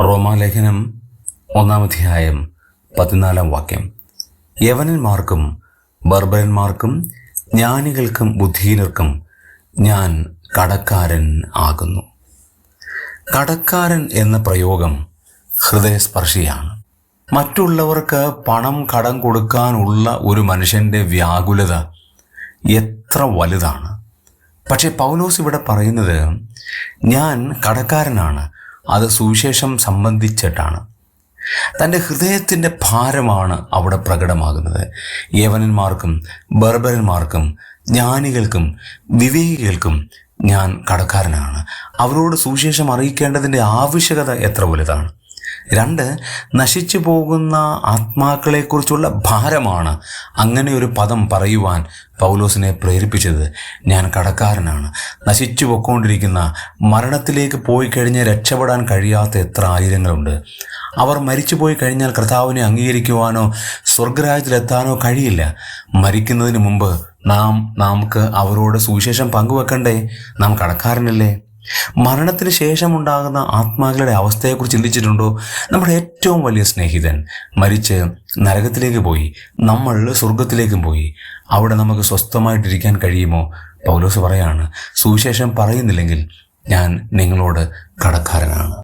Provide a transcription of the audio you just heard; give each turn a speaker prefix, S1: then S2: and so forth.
S1: റോമാലേഖനം ഒന്നാമധ്യായം പതിനാലാം വാക്യം. യവനന്മാർക്കും ബർബരന്മാർക്കും ജ്ഞാനികൾക്കും ബുദ്ധിഹീനർക്കും ഞാൻ കടക്കാരൻ ആകുന്നു. കടക്കാരൻ എന്ന പ്രയോഗം ഹൃദയസ്പർശിയാണ്. മറ്റുള്ളവർക്ക് പണം കടം കൊടുക്കാനുള്ള ഒരു മനുഷ്യന്റെ വ്യാകുലത എത്ര വലുതാണ്. പക്ഷേ പൗലോസ് ഇവിടെ പറയുന്നത് ഞാൻ കടക്കാരനാണ് അത് സുവിശേഷം സംബന്ധിച്ചിട്ടാണ്. തന്റെ ഹൃദയത്തിന്റെ ഭാരമാണ് അവിടെ പ്രകടമാകുന്നത്. യവനന്മാർക്കും ബർബരന്മാർക്കും ജ്ഞാനികൾക്കും വിവേകികൾക്കും ഞാൻ കടക്കാരനാണ്. അവരോട് സുവിശേഷം അറിയിക്കേണ്ടതിന്റെ ആവശ്യകത എത്ര വലുതാണ്? രണ്ട് നശിച്ചു പോകുന്ന ആത്മാക്കളെക്കുറിച്ചുള്ള ഭാരമാണ് അങ്ങനെ ഒരു പദം പറയുവാൻ പൗലോസിനെ പ്രേരിപ്പിച്ചത്. ഞാൻ കടക്കാരനാണ്. നശിച്ചു പൊക്കോണ്ടിരിക്കുന്ന മരണത്തിലേക്ക് പോയി കഴിഞ്ഞ് രക്ഷപ്പെടാൻ കഴിയാത്ത എത്ര ആയിരങ്ങളുണ്ട്. അവർ മരിച്ചു പോയി കഴിഞ്ഞാൽ കർത്താവിനെ അംഗീകരിക്കുവാനോ സ്വർഗരാജ്യത്തിലെത്താനോ കഴിയില്ല. മരിക്കുന്നതിന് മുമ്പ് നാം നമുക്ക് അവരോട് സുവിശേഷം പങ്കുവെക്കണ്ടേ? നാം കടക്കാരനല്ലേ? മരണത്തിന് ശേഷമുണ്ടാകുന്ന ആത്മാക്കളുടെ അവസ്ഥയെക്കുറിച്ച് ചിന്തിച്ചിട്ടുണ്ടോ? നമ്മുടെ ഏറ്റവും വലിയ സ്നേഹിതൻ മരിച്ച് നരകത്തിലേക്ക് പോയി നമ്മൾ സ്വർഗത്തിലേക്കും പോയി. അവിടെ നമുക്ക് സ്വസ്ഥമായിട്ടിരിക്കാൻ കഴിയുമോ? പൗലോസ് പറയാണ് സുവിശേഷം പറയുന്നില്ലെങ്കിൽ ഞാൻ നിങ്ങളോട് കടക്കാരനാണ്.